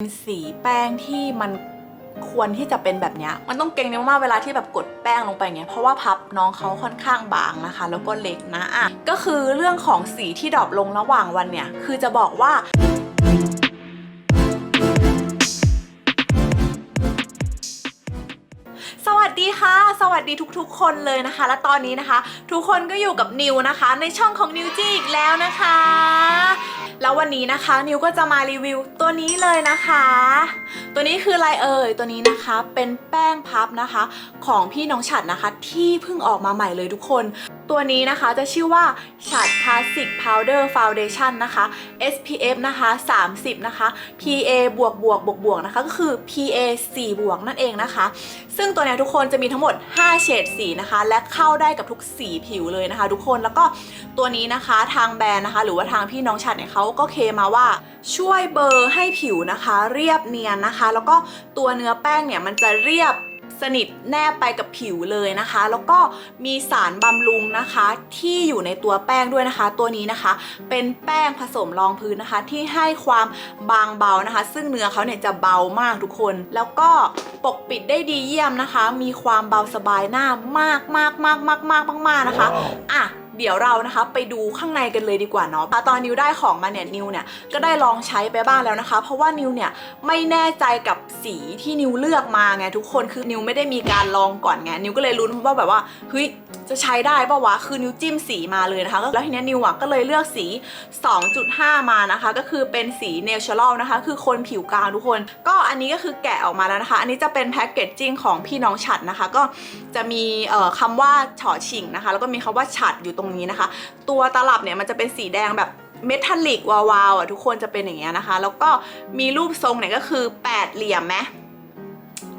เป็นสีแป้งที่มันควรที่จะเป็นแบบนี้มันต้องเก่งเนมากๆเวลาที่แบบกดแป้งลงไปเงี้ยเพราะว่าพับน้องเขาค่อนข้างบางนะคะ แล้วก็เล็กนะอะก็คือเรื่องของสีที่ดรอปลงระหว่างวันเนี่ย คือจะบอกว่า วัสดีทุกๆ คนเลยนะคะ และตอนนี้นะคะ ทุกคนก็อยู่กับนิวนะคะ ในช่องของนิวจีอีกแล้วนะคะ แล้ววันนี้นะคะนิวก็จะมารีวิวตัวนี้เลยนะคะ ตัวนี้คืออะไรเอ่ยตัวนี้นะคะเป็นแป้งพับนะคะ ของพี่น้องฉัดนะคะ ที่เพิ่งออกมาใหม่เลยทุกคน ตัวนี้นะคะจะชื่อว่าฉัด Classic Powder Foundation นะคะ SPF นะคะ 30 นะคะ PA บวกบวกบวกบวกนะคะก็คือ PA 4 บวกนั่นเองนะคะ ซึ่งตัวนี้ทุกคนจะมีทั้งหมด 5 เฉดสีนะคะ และเข้าได้กับทุกสีผิวเลยนะคะ ทุกคนแล้วก็ตัวนี้นะคะทางแบรนด์นะคะ หรือว่าทางพี่น้องฉัดเนี่ยเขาก็เคมาว่าช่วยเบอร์ให้ผิวนะคะ เรียบเนียนนะคะ แล้วก็ตัวเนื้อแป้งเนี่ยมันจะเรียบ สนิทแนบไปกับผิวเลยนะคะ แล้วก็มีสารบำรุงนะคะ ที่อยู่ในตัวแป้งด้วยนะคะ ตัวนี้นะคะ เป็นแป้งผสมรองพื้นนะคะ ที่ให้ความบางเบานะคะ ซึ่งเนื้อเขาเนี่ยจะเบามากทุกคน แล้วก็ปกปิดได้ดีเยี่ยมนะคะ มีความเบาสบายหน้ามากมากมากมากมากมากมากนะคะอะ เดี๋ยวเรานะคะไปดูข้างในกันเลยดีกว่าเนาะตอนนิวได้ของมาเนี่ยนิวเนี่ยก็ได้ลองใช้ไปบ้างแล้วนะคะ เพราะว่านิวเนี่ยไม่แน่ใจกับสีที่นิวเลือกมาไงทุกคนคือนิวไม่ได้มีการลองก่อนไงนิวก็เลยลุ้นว่าแบบว่าเฮ้ย จะใช้ได้ปะวะคือนิวจิ้มสีมาเลยนะคะ แล้วทีนี้นิวอะก็เลยเลือกสี 2.5 มานะคะ ก็คือเป็นสีเนเชอรัลนะคะ คือคนผิวกลางทุกคน ก็อันนี้ก็คือแกะออกมาแล้วนะคะ อันนี้จะเป็นแพ็กเกจจิ้งของพี่น้องฉัดนะคะ ก็จะมีเอ่อคำว่าฉอฉิงนะคะ แล้วก็มีคำว่าฉัดอยู่ตรงนี้นะคะ ตัวตลับเนี่ยมันจะเป็นสีแดงแบบเมทัลลิกวาวๆอะทุกคนจะเป็นอย่างเงี้ยนะคะ แล้วก็มีรูปทรงเนี่ยก็คือแปดเหลี่ยมไหม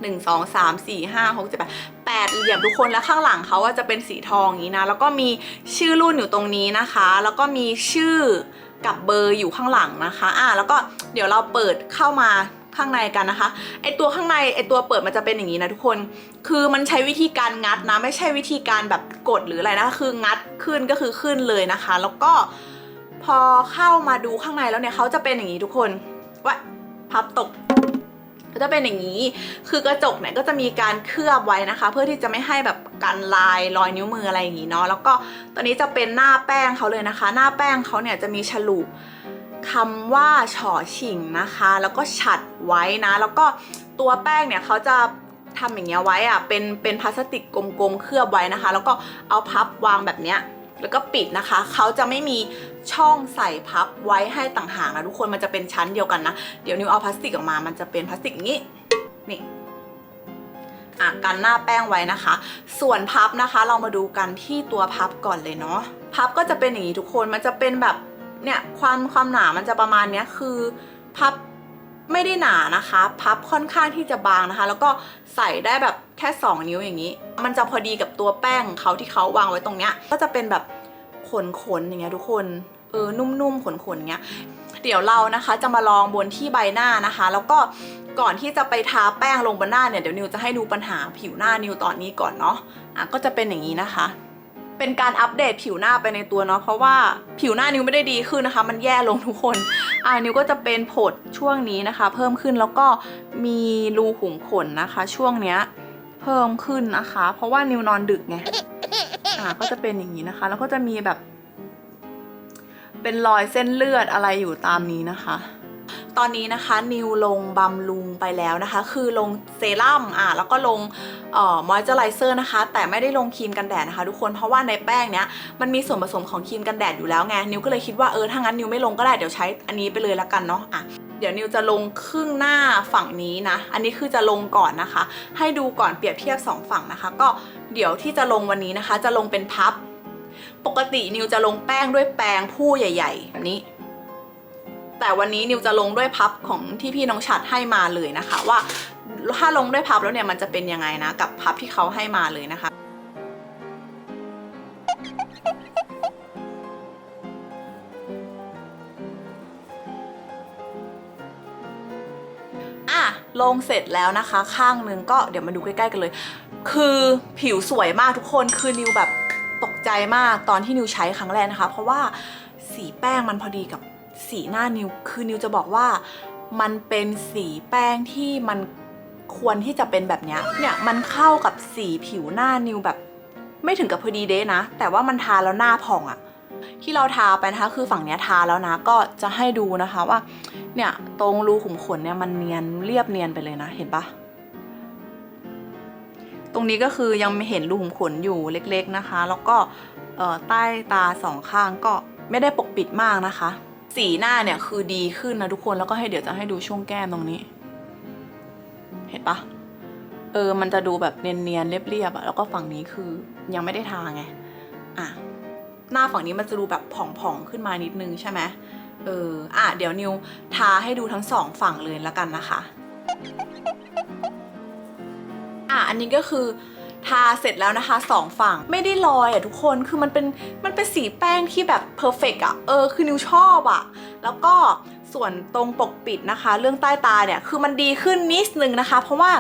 หนึ่งสองสามสี่ห้าหกเจ็ดแปดแปดเหลี่ยมทุกคนแล้วข้างหลังเขาว่าจะเป็นสีทองอย่างนี้นะ แล้วก็มีชื่อรุ่นอยู่ตรงนี้นะคะ แล้วก็มีชื่อกับเบอร์อยู่ข้างหลังนะคะอะแล้วก็เดี๋ยวเราเปิดเข้ามาข้างในกันนะคะไอตัวข้างในไอตัวเปิดมันจะเป็นอย่างนี้นะทุกคน คือมันใช้วิธีการงัดนะ ไม่ใช่วิธีการแบบกดหรืออะไรนะคืองัดขึ้นก็คือขึ้นเลยนะคะ แล้วก็พอเข้ามาดูข้างในแล้วเนี่ยเขาจะเป็นอย่างนี้ทุกคนว่าพับตก ก็จะเป็นอย่างนี้ คือกระจกเนี่ยก็จะมีการเคลือบไว้นะคะ เพื่อที่จะไม่ให้แบบกันลายรอยนิ้วมืออะไรอย่างนี้เนาะ แล้วก็ตัวนี้จะเป็นหน้าแป้งเขาเลยนะคะ หน้าแป้งเขาเนี่ยจะมีฉลุคำว่าฉอฉิงนะคะ แล้วก็ฉัดไว้นะ แล้วก็ตัวแป้งเนี่ยเขาจะทำอย่างเงี้ยไว้อะเป็นเป็นพลาสติกกลมๆเคลือบไว้นะคะ แล้วก็เอาพับวางแบบเนี้ย แล้วก็ปิดนะคะ เขาจะไม่มีช่องใส่พับไว้ให้ต่างหากนะทุกคนมันจะเป็นชั้นเดียวกันนะ เดี๋ยวนิวเอาพลาสติกออกมา มันจะเป็นพลาสติกนี้นี่อะกันหน้าแป้งไว้นะคะ ส่วนพับนะคะ เรามาดูกันที่ตัวพับก่อนเลยเนาะพับก็จะเป็นอย่างนี้ทุกคนมันจะเป็นแบบเนี่ยความความหนามันจะประมาณเนี้ยคือพับ ไม่ได้หนานะคะ พับค่อนข้างที่จะบางนะคะ แล้วก็ใส่ได้แบบแค่ 2 นิ้วอย่างนี้ มันจะพอดีกับตัวแป้งของเขาที่เขาวางไว้ตรงเนี้ย ก็จะเป็นแบบขนๆอย่างเงี้ยทุกคน เออ นุ่มๆ ขนๆอย่างเงี้ย เดี๋ยวเรานะคะจะมาลองบนที่ใบหน้านะคะ แล้วก็ก่อนที่จะไปทาแป้งลงบนหน้าเนี่ย เดี๋ยวนิวจะให้ดูปัญหาผิวหน้านิวตอนนี้ก่อนเนาะ อะก็จะเป็นอย่างนี้นะคะ เป็นการอัปเดตผิวหน้าไปในตัวเนาะเพราะว่าผิวหน้านิวไม่ได้ดีขึ้นนะคะ มันแย่ลงทุกคนอ่านิวก็จะเป็นผดช่วงนี้นะคะ เพิ่มขึ้นแล้วก็มีรูขุมขนนะคะ ช่วงเนี้ยเพิ่มขึ้นนะคะ เพราะว่านิวนอนดึกไงอ่าก็จะเป็นอย่างนี้นะคะ แล้วก็จะมีแบบ เป็นรอยเส้นเลือดอะไรอยู่ตามนี้นะคะ ตอนนี้นะคะนิวลงบำรุงไปแล้วนะคะ คือลงเซรั่มอะแล้วก็ลงเอ่อมอยเจอไรเซอร์นะคะ แต่ไม่ได้ลงครีมกันแดดนะคะ ทุกคนเพราะว่าในแป้งเนี้ยมันมีส่วนผสมของครีมกันแดดอยู่แล้วไงนิวก็เลยคิดว่าเออถ้างั้นนิวไม่ลงก็ได้เดี๋ยวใช้อันนี้ไปเลยละกันเนาะอะเดี๋ยวนิวจะลงครึ่งหน้าฝั่งนี้นะ อันนี้คือจะลงก่อนนะคะ ให้ดูก่อนเปรียบเทียบสองฝั่งนะคะ ก็เดี๋ยวที่จะลงวันนี้นะคะ จะลงเป็นพับ ปกตินิวจะลงแป้งด้วยแปรงผู้ใหญ่ๆแบบนี้ แต่วันนี้นิวจะลงด้วยพับของที่พี่น้องฉัดให้มาเลยนะคะ ว่าถ้าลงด้วยพับแล้วเนี่ยมันจะเป็นยังไงนะกับพับที่เขาให้มาเลยนะคะอะลงเสร็จแล้วนะคะ ข้างหนึงก็เดี๋ยวมาดูใกล้ๆกันเลย คือผิวสวยมากทุกคนคือนิวแบบตกใจมากตอนที่นิวใช้ครั้งแรกนะคะ เพราะว่าสีแป้งมันพอดีกับ สีหน้านิวคือนิวจะบอกว่ามันเป็นสีแป้งที่มันควรที่จะเป็นแบบนี้เนี่ยมันเข้ากับสีผิวหน้านิวแบบ ไม่ถึงกับพอดีเดะนะ แต่ว่ามันทาแล้วหน้าผ่องอะที่เราทาไปนะคะคือฝั่งเนี้ยทาแล้วนะก็จะให้ดูนะคะว่า เนี่ยตรงรูขุมขนเนี่ยมันเนียนเรียบเนียนไปเลยนะ เห็นปะตรงนี้ก็คือยังไม่เห็นรูขุมขนอยู่เล็ก ๆนะคะ แล้วก็ใต้ตาสองข้างก็ไม่ได้ปกปิดมากนะคะ สีหน้าเนี่ยคือดีขึ้นนะทุกคนแล้วก็ให้เดี๋ยวจะให้ดูช่วงแก้มตรงนี้ เห็นปะเออ มันจะดูแบบเนียนๆเรียบๆอะแล้วก็ฝั่งนี้คือยังไม่ได้ทาไงอะหน้าฝั่งนี้มันจะดูแบบผ่องๆขึ้นมานิดนึงใช่ไหมเอออะเดี๋ยวนิวทาให้ดูทั้งสองฝั่งเลยแล้วกันนะคะ อะอันนี้ก็คือ ทาเสร็จแล้วนะคะสองฝั่งไม่ได้ลอยอะทุกคนคือมันเป็นมันเป็นสีแป้งที่แบบเพอร์เฟกอะเออคือนิวชอบอะ แล้วก็ส่วนตรงปกปิดนะคะ เรื่องใต้ตาเนี่ยคือมันดีขึ้นนิดนึงนะคะ เพราะว่า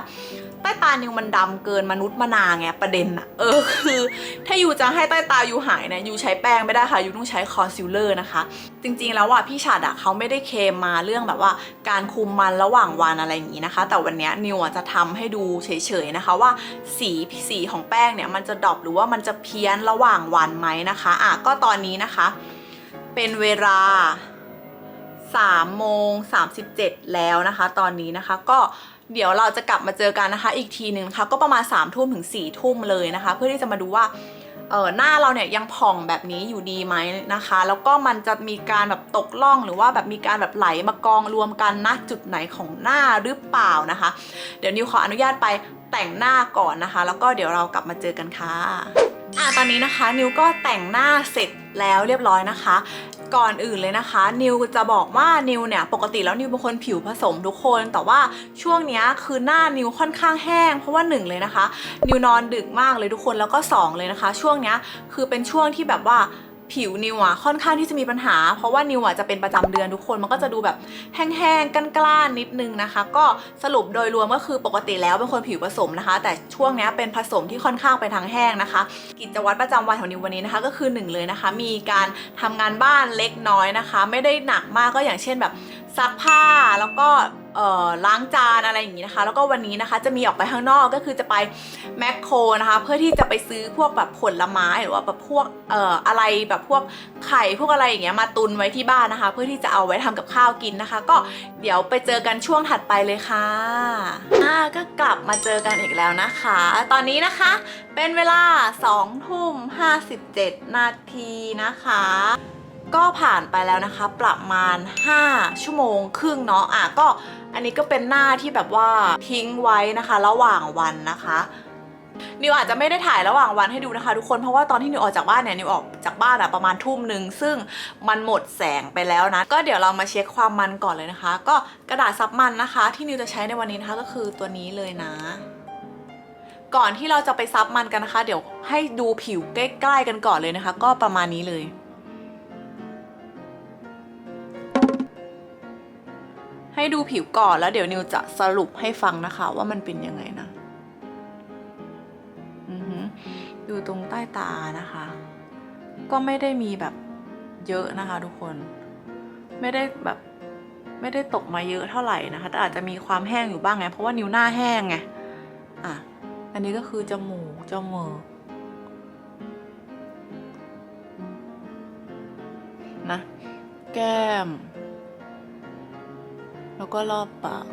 ใต้ตานิวมันดำเกินมนุษย์มนาไงประเด็นอะเออคือ ถ้ายูจะให้ใต้ตายูหายเนี่ยยูใช้แป้งไม่ได้ค่ะยูต้องใช้คอนซีลเลอร์นะคะ จริงๆแล้วอะพี่ชาดอะเขาไม่ได้เคมมาเรื่องแบบว่า การคุมมันระหว่างวันอะไรอย่างนี้นะคะ แต่วันเนี้ยนิวอะจะทำให้ดูเฉยๆนะคะว่าสีสีของแป้งเนี่ยมันจะดรอปหรือว่ามันจะเพี้ยนระหว่างวันไหมนะคะอะก็ตอนนี้นะคะ เป็นเวลา3โมง37 แล้วนะคะ ตอนนี้นะคะก็ เดี๋ยวเราจะกลับมาเจอกันนะคะ อีกทีหนึ่งนะคะก็ประมาณ3ทุ่มถึง4ทุ่มเลยนะคะ เพื่อที่จะมาดูว่าเออหน้าเราเนี่ยยังผ่องแบบนี้อยู่ดีไหมนะคะ แล้วก็มันจะมีการแบบตกล่องหรือว่าแบบมีการแบบไหลมากองรวมกันณจุดไหนของหน้าหรือเปล่านะคะ เดี๋ยวนิวขออนุญาตไปแต่งหน้าก่อนนะคะ แล้วก็เดี๋ยวเรากลับมาเจอกันค่ะอะตอนนี้นะคะนิวก็แต่งหน้าเสร็จแล้วเรียบร้อยนะคะ ก่อนอื่นเลยนะคะ นิวจะบอกว่านิวเนี่ยปกติแล้วนิวเป็นคนผิวผสมทุกคน แต่ว่าช่วงนี้คือหน้านิวค่อนข้างแห้ง เพราะว่าหนึ่งเลยนะคะ นิวนอนดึกมากเลยทุกคนแล้วก็สองเลยนะคะ ช่วงนี้คือเป็นช่วงที่แบบว่า ผิวนิวอะค่อนข้างที่จะมีปัญหา เพราะว่านิวอะจะเป็นประจำเดือนทุกคนมันก็จะดูแบบแห้งๆกล้านนิดนึงนะคะ ก็สรุปโดยรวมก็คือปกติแล้วเป็นคนผิวผสมนะคะ แต่ช่วงนี้เป็นผสมที่ค่อนข้างไปทางแห้งนะคะ กิจวัตรประจำวันของนิววันนี้นะคะ ก็คือหนึ่งเลยนะคะ มีการทำงานบ้านเล็กน้อยนะคะ ไม่ได้หนักมากก็อย่างเช่นแบบซักผ้าแล้วก็ ล้างจานอะไรอย่างนี้นะคะ แล้วก็วันนี้นะคะจะมีออกไปข้างนอกก็คือจะไปแมคโครนะคะ เพื่อที่จะไปซื้อพวกแบบผลไม้หรือว่าแบบพวกเอ่ออะไรแบบพวกไข่พวกอะไรอย่างเงี้ยมาตุนไว้ที่บ้านนะคะ เพื่อที่จะเอาไว้ทำกับข้าวกินนะคะ ก็เดี๋ยวไปเจอกันช่วงถัดไปเลยค่ะอ่าก็กลับมาเจอกันอีกแล้วนะคะ ตอนนี้นะคะเป็นเวลา2ทุ่ม57 นาทีนะคะ ก็ผ่านไปแล้วนะคะ ประมาณ 5 ชั่วโมงครึ่งเนาะอะก็อันนี้ก็เป็นหน้าที่แบบว่าทิ้งไว้นะคะ ระหว่างวันนะคะนิวอาจจะไม่ได้ถ่ายระหว่างวันให้ดูนะคะทุกคนเพราะว่าตอนที่นิวออกจากบ้านเนี่ยนิวออกจากบ้านอะประมาณทุ่มหนึ่งซึ่งมันหมดแสงไปแล้วนะ ก็เดี๋ยวเรามาเช็คความมันก่อนเลยนะคะ ก็กระดาษซับมันนะคะ ที่นิวจะใช้ในวันนี้นะคะก็คือตัวนี้เลยนะ ก่อนที่เราจะไปซับมันกันนะคะ เดี๋ยวให้ดูผิวใกล้ๆกันก่อนเลยนะคะ ก็ประมาณนี้เลย ดูผิวก่อนแล้วเดี๋ยวนิวจะสรุปให้ฟังนะคะ ว่ามันเป็นยังไงนะดูตรงใต้ตานะคะ ก็ไม่ได้มีแบบเยอะนะคะ ทุกคน ไม่ได้แบบไม่ได้ตกมาเยอะเท่าไหร่นะคะแต่อาจจะมีความแห้งอยู่บ้างไงเพราะว่านิ้วหน้าแห้งไงอะอันนี้ก็คือจมูกจมูกนะ แก้ม แล้วก็รอบปาก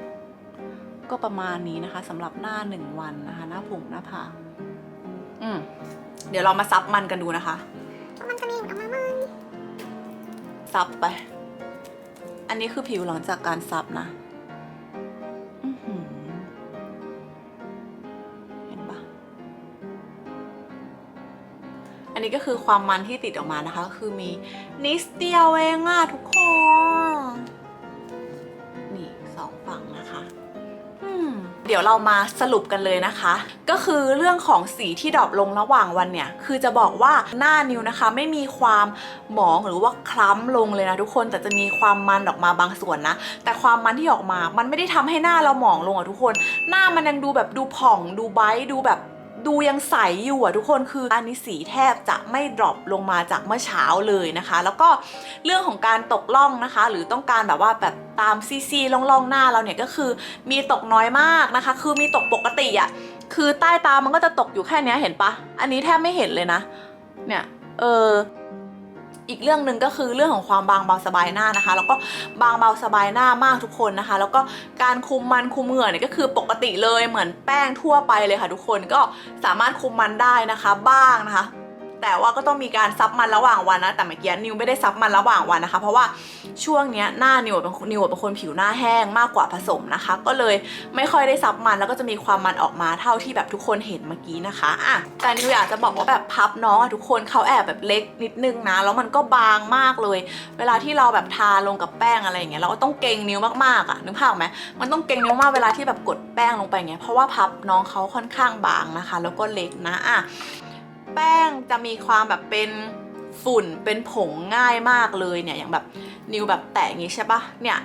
ก็ประมาณนี้นะคะสำหรับหน้าหนึ่งวันนะคะ หน้าผงหน้าผากอืมเดี๋ยวเรามาซับมันกันดูนะคะมันจะมีออกมาไหมซับไป อันนี้คือผิวหลังจากการซับนะเห็นปะอันนี้ก็คือความมันที่ติดออกมานะคะ คือมีนิดเดียวเองอะทุกคน เดี๋ยวเรามาสรุปกันเลยนะคะ ก็คือเรื่องของสีที่ดรอปลงระหว่างวันเนี่ย คือจะบอกว่าหน้านิวนะคะ ไม่มีความหมองหรือว่าคล้ำลงเลยนะทุกคนแต่จะมีความมันออกมาบางส่วนนะ แต่ความมันที่ออกมา มันไม่ได้ทำให้หน้าเราหมองลงอะทุกคน หน้ามันยังดูแบบดูผ่องดูไบดูแบบ ดูยังใสอยู่อะทุกคนคืออันนี้สีแทบจะไม่ดรอปลงมาจากเมื่อเช้าเลยนะคะ แล้วก็เรื่องของการตกล่องนะคะ หรือต้องการแบบว่าแบบตามซีซีล่องๆหน้าเราเนี่ยก็คือมีตกน้อยมากนะคะ คือมีตกปกติอะคือใต้ตามันก็จะตกอยู่แค่นี้เห็นปะอันนี้แทบไม่เห็นเลยนะ เนี่ย เออ อีกเรื่องหนึ่งก็คือเรื่องของความบางเบาสบายหน้านะคะ แล้วก็บางเบาสบายหน้ามากทุกคนนะคะ แล้วก็การคุมมันคุมเหงื่อเนี่ยก็คือปกติเลยเหมือนแป้งทั่วไปเลยค่ะทุกคนก็สามารถคุมมันได้นะคะบ้างนะคะ แต่ว่าก็ต้องมีการซับมันระหว่างวันนะ แต่เมื่อกี้นิวไม่ได้ซับมันระหว่างวันนะคะ เพราะว่าช่วงเนี้ยหน้านิวเป็นนิวเป็นคนผิวหน้าแห้งมากกว่าผสมนะคะ ก็เลยไม่ค่อยได้ซับมันแล้วก็จะมีความมันออกมาเท่าที่แบบทุกคนเห็นเมื่อกี้นะคะอะแต่นิวอยากจะบอกว่าแบบพับน้องอะทุกคนเขาแอบแบบเล็กนิดนึงนะแล้วมันก็บางมากเลย เวลาที่เราแบบทาลงกับแป้งอะไรอย่างเงี้ยเราก็ต้องเกรงนิ้วมากๆอะนึกภาพไหมมันต้องเกรงนิ้วมากเวลาที่แบบกดแป้งลงไปเงี้ยเพราะว่าพับน้องเขาค่อนข้างบางนะคะ แล้วก็เล็กนะอะ แป้งจะมีความแบบเป็นฝุ่นเป็นผงง่ายมากเลยเนี่ยอย่างแบบนิวแบบแตะอย่างงี้ใช่ปะเนี่ย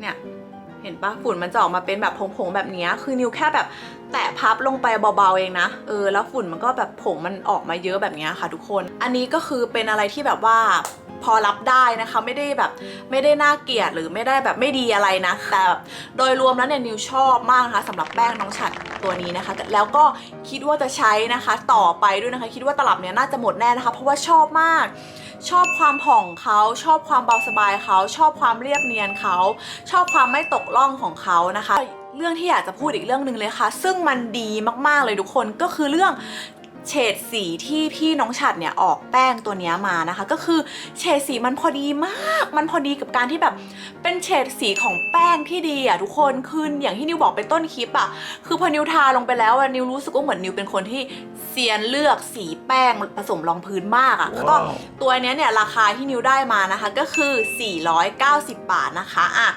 เนี่ยเห็นปะฝุ่นมันจะออกมาเป็นแบบผงๆแบบนี้คือนิวแค่แบบแตะพับลงไปเบาๆเองนะเออแล้วฝุ่นมันก็แบบผงมันออกมาเยอะแบบนี้ค่ะทุกคน อันนี้ก็คือเป็นอะไรที่แบบว่า พอรับได้นะคะ ไม่ได้แบบไม่ได้น่าเกลียดหรือไม่ได้แบบไม่ดีอะไรนะแต่แบบโดยรวมแล้วเนี่ยนิวชอบมากนะคะสำหรับแป้งน้องฉัดตัวนี้นะคะ แล้วก็คิดว่าจะใช้นะคะต่อไปด้วยนะคะ คิดว่าตลับเนี้ยน่าจะหมดแน่นะคะ เพราะว่าชอบมากชอบความผ่องเขาชอบความเบาสบายเขาชอบความเรียบเนียนเขาชอบความไม่ตกล่องของเขานะคะ เรื่องที่อยากจะพูดอีกเรื่องหนึ่งเลยค่ะ ซึ่งมันดีมากๆเลยทุกคนก็คือเรื่อง เฉดสีที่พี่น้องฉัดเนี่ยออกแป้งตัวเนี้ยมานะคะ ก็คือเฉดสีมันพอดีมาก มันพอดีกับการที่แบบเป็นเฉดสีของแป้งที่ดีอะทุกคนคืออย่างที่นิวบอกไปต้นคลิปอะคือพอนิวทาลงไปแล้วอะนิวรู้สึกว่าเหมือนนิวเป็นคนที่เซียนเลือกสีแป้งผสมรองพื้นมากอะแล้วก็ตัวเนี้ยเนี่ยราคาที่นิวได้มานะคะก็คือ 490 บาทนะคะอะ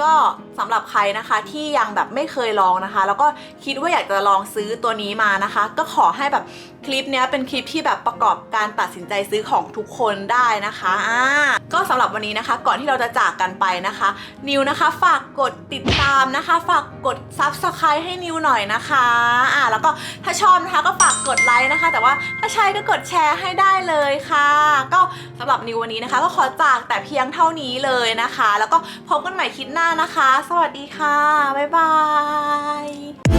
ก็สำหรับใครนะคะที่ยังแบบไม่เคยลองนะคะ แล้วก็คิดว่าอยากจะลองซื้อตัวนี้มานะคะ ก็ขอให้แบบคลิปนี้เป็นคลิปที่แบบประกอบการตัดสินใจซื้อของทุกคนได้นะคะอ่าก็สำหรับวันนี้นะคะ ก่อนที่เราจะจากกันไปนะคะ นิวนะคะ ฝากกดติดตามนะคะ ฝากกด subscribe ให้นิวหน่อยนะคะอ่าแล้วก็ถ้าชอบนะคะก็ฝากกดไลค์นะคะ แต่ว่าถ้าใช่ก็กดแชร์ให้ได้เลยค่ะ ก็สำหรับนิววันนี้นะคะ ก็ขอจากแต่เพียงเท่านี้เลยนะคะ แล้วก็พบกันใหม่คลิปหน้านะคะ สวัสดีค่ะ บ๊ายบาย